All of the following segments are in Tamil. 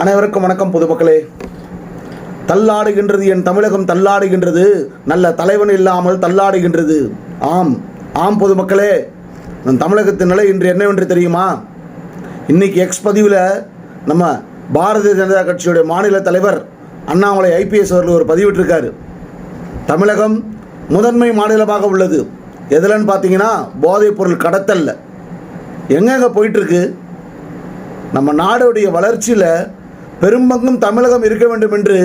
அனைவருக்கும் வணக்கம் பொதுமக்களே. தள்ளாடுகின்றது என் தமிழகம் தள்ளாடுகின்றது. நல்ல தலைவன் இல்லாமல் தள்ளாடுகின்றது. ஆம் ஆம் பொதுமக்களே. நம் தமிழகத்தின் நிலை இன்று என்னவென்று தெரியுமா? இன்னைக்கு எக்ஸ் பதிவில் நம்ம பாரதிய ஜனதா கட்சியுடைய மாநில தலைவர் அண்ணாமலை ஐபிஎஸ் அவர்கள் ஒரு பதிவிட்டிருக்காரு தமிழகம் முதன்மை மாநிலமாக உள்ளது. எதுலன்னு பார்த்தீங்கன்னா போதைப் பொருள் கடத்தல்ல. எங்கெங்கே போயிட்டுருக்கு நம்ம நாடுடைய வளர்ச்சியில் பெரும்பங்கும் தமிழகம் இருக்க வேண்டும் என்று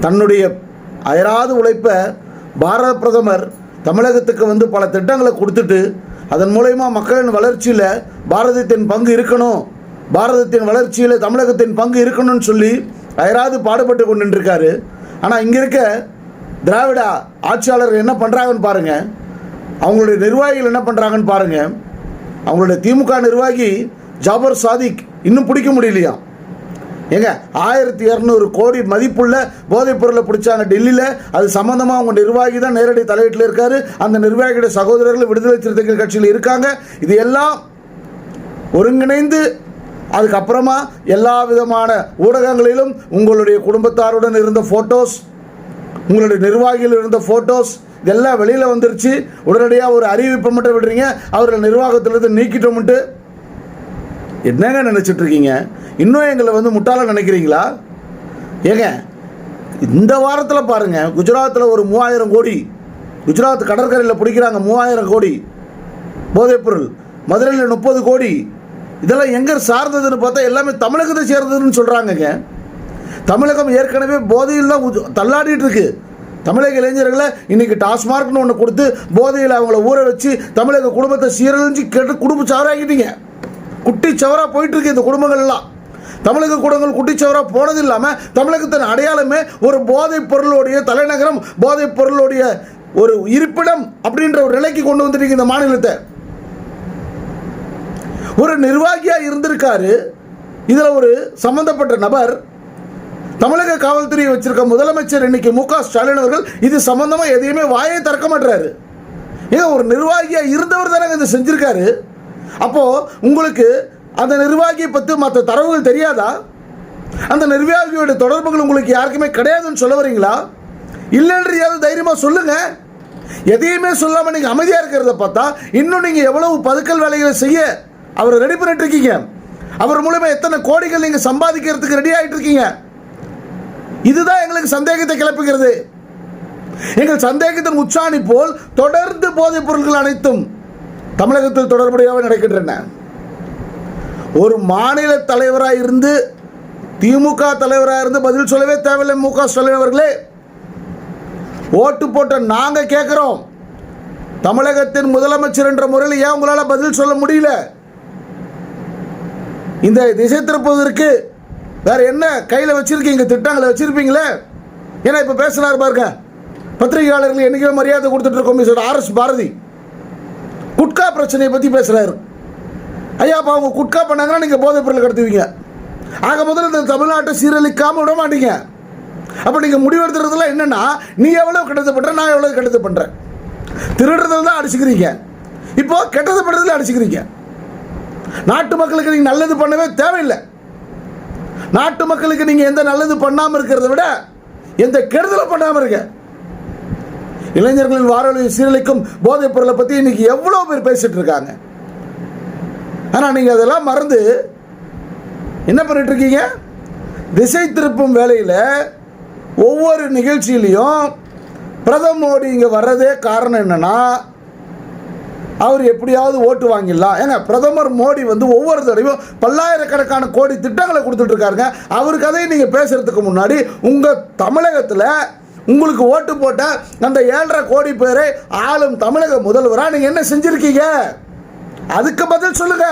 தன்னுடைய அயராது உழைப்ப பாரத பிரதமர் தமிழகத்துக்கு வந்து பல திட்டங்களை கொடுத்துட்டு அதன் மூலயமா மக்களின் வளர்ச்சியில் பாரதத்தின் பங்கு இருக்கணும். பாரதத்தின் வளர்ச்சியில் தமிழகத்தின் பங்கு இருக்கணும்னு சொல்லி அயராது பாடுபட்டு கொண்டுருக்காரு ஆனால் இங்கே இருக்க திராவிட ஆட்சியாளர்கள் என்ன பண்ணுறாங்கன்னு பாருங்கள் அவங்களுடைய நிர்வாகிகள் என்ன பண்ணுறாங்கன்னு பாருங்கள் அவங்களுடைய திமுக நிர்வாகி ஜாபர் சாதிக் இன்னும் பிடிக்க முடியலையா? ஏங்க ஆயிரத்தி இரநூறு கோடி மதிப்புள்ள போதைப் பொருளை பிடிச்சாங்க டெல்லியில். அது சம்மந்தமாக அவங்க நிர்வாகி தான் நேரடி தலையீட்டில் இருக்காரு. அந்த நிர்வாகியுடைய சகோதரர்கள் விடுதலை சிறுத்தைகள் கட்சியில் இருக்காங்க. இது எல்லாம் ஒருங்கிணைந்து அதுக்கப்புறமா எல்லா விதமான ஊடகங்களிலும் உங்களுடைய குடும்பத்தாருடன் இருந்த ஃபோட்டோஸ் உங்களுடைய நிர்வாகிகள் இருந்த ஃபோட்டோஸ் இதெல்லாம் வெளியில் வந்துருச்சு. உடனடியாக ஒரு அறிவிப்பை மட்டும் விடுறீங்க. அவர்கள் நிர்வாகத்திலிருந்து நீக்கிட்டோம்ட்டு என்னங்க நினச்சிட்டு இருக்கீங்க இன்னும் எங்களை வந்து முட்டாள நினைக்கிறீங்களா? ஏங்க இந்த வாரத்தில் பாருங்கள் குஜராத்தில் ஒரு மூவாயிரம் கோடி குஜராத் கடற்கரையில் பிடிக்கிறாங்க மூவாயிரம் கோடி போதைப்பொருள் மதுரையில் முப்பது கோடி இதெல்லாம் எங்கே சார்ந்ததுன்னு பார்த்தா எல்லாமே தமிழகத்தை சேர்ந்ததுன்னு சொல்கிறாங்கங்க தமிழகம் ஏற்கனவே போதையில் தான் தள்ளாடிட்டு இருக்கு. தமிழக இளைஞர்களை இன்னைக்கு டாஸ்மார்க்னு ஒன்று கொடுத்து போதையில் அவங்கள ஊற வச்சு தமிழக குடும்பத்தை சீரழிஞ்சு கெட்டு குடும்ப சாராகிட்டீங்க குட்டி சவரா போயிட்டு இருக்கு இந்த குடும்பங்கள்லாம். தமிழக கூடங்கள் குட்டிச்சவராக போனது இல்லாமல் தமிழகத்தின் அடையாளமே ஒரு போதைப் பொருளுடைய தலைநகரம் போதைப் பொருளுடைய ஒரு இருப்பிடம் அப்படின்ற ஒரு நிலைக்கு கொண்டு வந்துட்டீங்க இந்த மாநிலத்தை. ஒரு நிர்வாகியாக இருந்திருக்காரு. இதில் ஒரு சம்பந்தப்பட்ட நபர் தமிழக காவல்துறையை வச்சிருக்க முதலமைச்சர் இன்னைக்கு மு க ஸ்டாலின் அவர்கள் இது சம்பந்தமாக எதையுமே வாயை திறக்க மாட்டுறாரு ஏன் ஒரு நிர்வாகியாக இருந்தவர் தானே இதை செஞ்சுருக்காரு. அப்போது உங்களுக்கு அந்த நிர்வாகியை பற்றி மற்ற தரவுகள் தெரியாதா? அந்த நிர்வாகியோட தொடர்புகள் உங்களுக்கு யாருக்குமே கிடையாதுன்னு சொல்ல வரீங்களா? இல்லைன்றையாவது தைரியமாக சொல்லுங்கள் எதையுமே சொல்லாமல் நீங்கள் அமைதியாக இருக்கிறத பார்த்தா இன்னும் நீங்கள் எவ்வளவு பதுக்கல் வேலைகளை செய்ய அவரை ரெடி பண்ணிட்டு இருக்கீங்க? அவர் மூலமாக எத்தனை கோடிகள் நீங்கள் சம்பாதிக்கிறதுக்கு ரெடி ஆகிட்டு இருக்கீங்க? இதுதான் எங்களுக்கு சந்தேகத்தை கிளப்புகிறது. எங்கள் சந்தேகத்தின் உச்சாணி போல் தொடர்ந்து போதைப் பொருட்கள் அனைத்தும் தமிழகத்தில் தொடர்புடையவை நடக்கின்றன. ஒரு மாநில தலைவராக இருந்து திமுக தலைவராக இருந்து பதில் சொல்லவே தேவையில்லை மு க ஸ்டாலின் அவர்களே. ஓட்டு போட்ட நாங்கள் கேட்குறோம் தமிழகத்தின் முதலமைச்சர் என்ற முறையில் ஏன் உங்களால் பதில் சொல்ல முடியல? இந்த திசை திருப்புவதற்கு வேற என்ன கையில் வச்சிருக்கீங்க திட்டங்களை வச்சிருப்பீங்களே? ஏன்னா இப்போ பேசினார் பாருங்க பத்திரிகையாளர்கள் என்றைக்கும் மரியாதை கொடுத்துட்டு இருக்கோம் mister R S Bharathi. Gutka பிரச்சனையை பற்றி பேசுகிறாரு ஐயா அப்போ அவங்க குட்கா பண்ணாங்கன்னா நீங்கள் போதைப் பொருள் கடத்துவீங்க. ஆக முதல்ல இந்த தமிழ்நாட்டை சீரழிக்காமல் விட மாட்டீங்க. அப்போ நீங்கள் முடிவெடுத்துறதுல என்னென்னா நீ எவ்வளோ கெட்டது பண்ணுற நான் எவ்வளோ கெட்டது பண்ணுறேன் திருடுறதுல தான் அடிச்சுக்கிறீங்க. இப்போ கெட்டது பண்ணுறதுல அடிச்சுக்கிறீங்க. நாட்டு மக்களுக்கு நீங்கள் நல்லது பண்ணவே தேவையில்லை. நாட்டு மக்களுக்கு நீங்கள் எந்த நல்லது பண்ணாமல் இருக்கிறத விட எந்த கெடுதலும் பண்ணாமல் இருக்க இளைஞர்களின் வாழ்வை சீரழிக்கும் போதைப் பொருளை பற்றி இன்னைக்கு எவ்வளோ பேர் பேசிட்டு இருக்காங்க? ஆனால் நீங்கள் அதெல்லாம் மறந்து என்ன பண்ணிட்டு இருக்கீங்க? திசை திருப்பும் வேலையில் ஒவ்வொரு நிகழ்ச்சியிலையும் பிரதம மோடி இங்கே வர்றதே காரணம் என்னென்னா அவர் எப்படியாவது ஓட்டு வாங்கிடலாம். ஏங்க பிரதமர் மோடி வந்து ஒவ்வொரு தடவையும் பல்லாயிரக்கணக்கான கோடி திட்டங்களை கொடுத்துட்ருக்காருங்க அவர் கதையை நீங்கள் பேசுகிறதுக்கு முன்னாடி உங்கள் தமிழகத்தில் உங்களுக்கு ஓட்டு போட்ட அந்த ஏழரை கோடி பேரை ஆளும் தமிழக முதல்வராக நீங்கள் என்ன செஞ்சுருக்கீங்க? அதுக்கு பதில் சொல்லுங்க.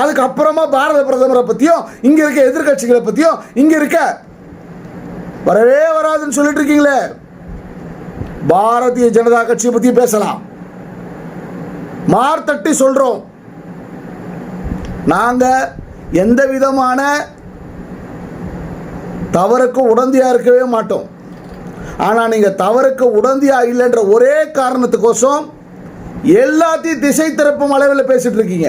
அதுக்கப்புறமா பாரத பிரதமரை பற்றியும் இங்கே இருக்க எதிர்க்கட்சிகளை பற்றியும் இங்கே இருக்க வரவே வராதுன்னு சொல்லிட்டு இருக்கீங்களே. பாரதிய ஜனதா கட்சியை பற்றி பேசலாம். மார்த்தட்டி சொல்கிறோம் நாங்கள் எந்த விதமான தவறுக்கு உடந்தையாக இருக்கவே மாட்டோம். ஆனால் நீங்கள் தவறுக்கு உடந்தையாக இல்லைன்ற ஒரே காரணத்துக்கோசம் எல்லாத்தையும் திசை திருப்பும் அளவில் பேசிகிட்டு இருக்கீங்க.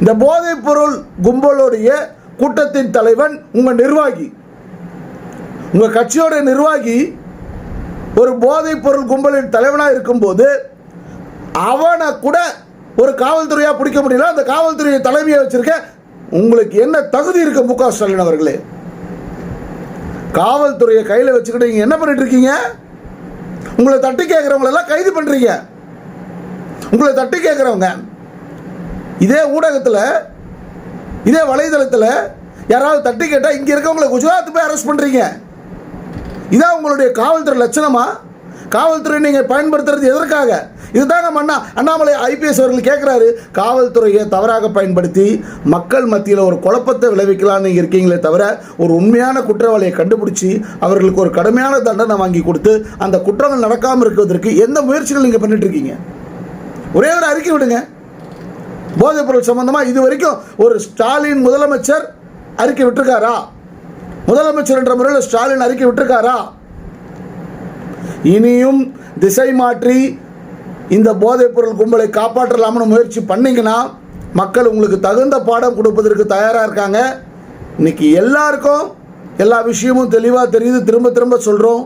இந்த போதைப்பொருள் கும்பலுடைய கூட்டத்தின் தலைவன் உங்கள் நிர்வாகி. உங்கள் கட்சியோட நிர்வாகி ஒரு போதைப்பொருள் கும்பலின் தலைவனாக இருக்கும்போது அவனை கூட ஒரு காவல்துறையாக பிடிக்க முடியல. அந்த காவல்துறை தலைமையை வச்சுருக்க உங்களுக்கு என்ன தகுதி இருக்கு மு க ஸ்டாலின் அவர்களே? காவல்துறையை கையில் வச்சுக்கிட்டு நீங்கள் என்ன பண்ணிட்டு இருக்கீங்க? உங்களை தட்டி கேட்குறவங்களெல்லாம் கைது பண்ணுறீங்க உங்களை தட்டி கேட்குறவங்க. இதே ஊடகத்தில் இதே வலைதளத்தில் யாராவது தட்டி கேட்டால் இங்கே இருக்கவங்களை குஜராத் போய் அரெஸ்ட் பண்ணுறீங்க இதான் உங்களுடைய காவல்துறை லட்சணமாக காவல்துறை நீங்கள் பயன்படுத்துறது எதற்காக? இதுதாங்க அண்ணா அண்ணாமலை ஐபிஎஸ் அவர்கள் கேட்குறாரு காவல்துறையை தவறாக பயன்படுத்தி மக்கள் மத்தியில் ஒரு குழப்பத்தை விளைவிக்கலாம்னு நீங்கள் இருக்கீங்களே தவிர ஒரு உண்மையான குற்றவாளியை கண்டுபிடிச்சி அவர்களுக்கு ஒரு கடுமையான தண்டனை வாங்கி கொடுத்து அந்த குற்றங்கள் நடக்காமல் இருக்கிறதுக்கு எந்த முயற்சிகள் நீங்கள் பண்ணிட்டு இருக்கீங்க? ஒரே ஒரு அறிக்கை விடுங்க. போதைப் பொருள் சம்பந்தமாக இது வரைக்கும் ஒரு ஸ்டாலின் முதலமைச்சர் அறிக்கை விட்டுருக்காரா? முதலமைச்சர் என்ற முறையில் ஸ்டாலின் அறிக்கை விட்டுருக்காரா? இனியும் திசை மாற்றி இந்த போதைப்பொருள் கும்பலை காப்பாற்றலாம்னு முயற்சி பண்ணிங்கன்னா மக்கள் உங்களுக்கு தகுந்த பாடம் கொடுப்பதற்கு தயாராக இருக்காங்க. இன்னைக்கு எல்லாருக்கும் எல்லா விஷயமும் தெளிவாக தெரியுது. திரும்ப திரும்ப சொல்கிறோம்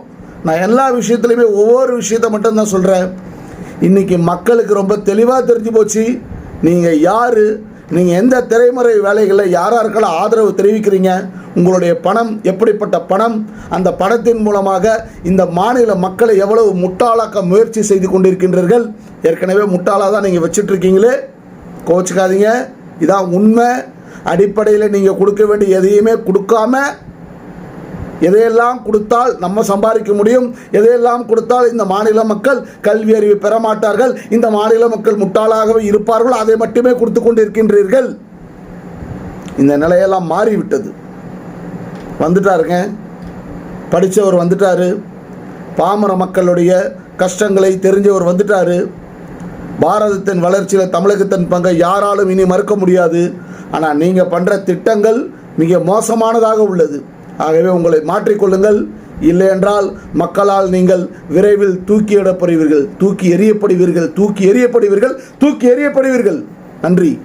நான் எல்லா விஷயத்துலையுமே ஒவ்வொரு விஷயத்தை மட்டும்தான் சொல்கிறேன் இன்றைக்கி மக்களுக்கு ரொம்ப தெளிவாக தெரிஞ்சு போச்சு. நீங்கள் யார்? நீங்கள் எந்த திரைமறை வேலைகளில் யார் யாருக்கெல்லாம் ஆதரவு தெரிவிக்கிறீங்க. உங்களுடைய பணம் எப்படிப்பட்ட பணம்? அந்த பணத்தின் மூலமாக இந்த மாநில மக்களை எவ்வளவு முட்டாளாக்க முயற்சி செய்து கொண்டிருக்கின்றீர்கள்? ஏற்கனவே முட்டாளாக தான் நீங்கள் வச்சிட்ருக்கீங்களே. கோச்சிக்காதீங்க. இதான் உண்மை. அடிப்படையில் நீங்கள் கொடுக்க வேண்டிய எதையுமே கொடுக்காம எதையெல்லாம் கொடுத்தால் நம்ம சம்பாதிக்க முடியும்? எதையெல்லாம் கொடுத்தால் இந்த மாநில மக்கள் கல்வி அறிவு பெற மாட்டார்கள்? இந்த மாநில மக்கள் முட்டாளாகவே இருப்பார்கள்? அதை மட்டுமே கொடுத்து கொண்டிருக்கின்றீர்கள். இந்த நிலையெல்லாம் மாறிவிட்டது. வந்துட்டாருங்க. படித்தவர் வந்துட்டாரு. பாமர மக்களுடைய கஷ்டங்களை தெரிஞ்சவர் வந்துட்டாரு. பாரதத்தின் வளர்ச்சியில் தமிழகத்தின் பங்கை யாராலும் இனி மறுக்க முடியாது. ஆனால் நீங்கள் பண்ணுற திட்டங்கள் மிக மோசமானதாக உள்ளது. ஆகவே உங்களை மாற்றிக்கொள்ளுங்கள் இல்லையென்றால் மக்களால் நீங்கள் விரைவில் தூக்கியிடப்படுவீர்கள் தூக்கி எறியப்படுவீர்கள். தூக்கி எறியப்படுவீர்கள். தூக்கி எறியப்படுவீர்கள். நன்றி.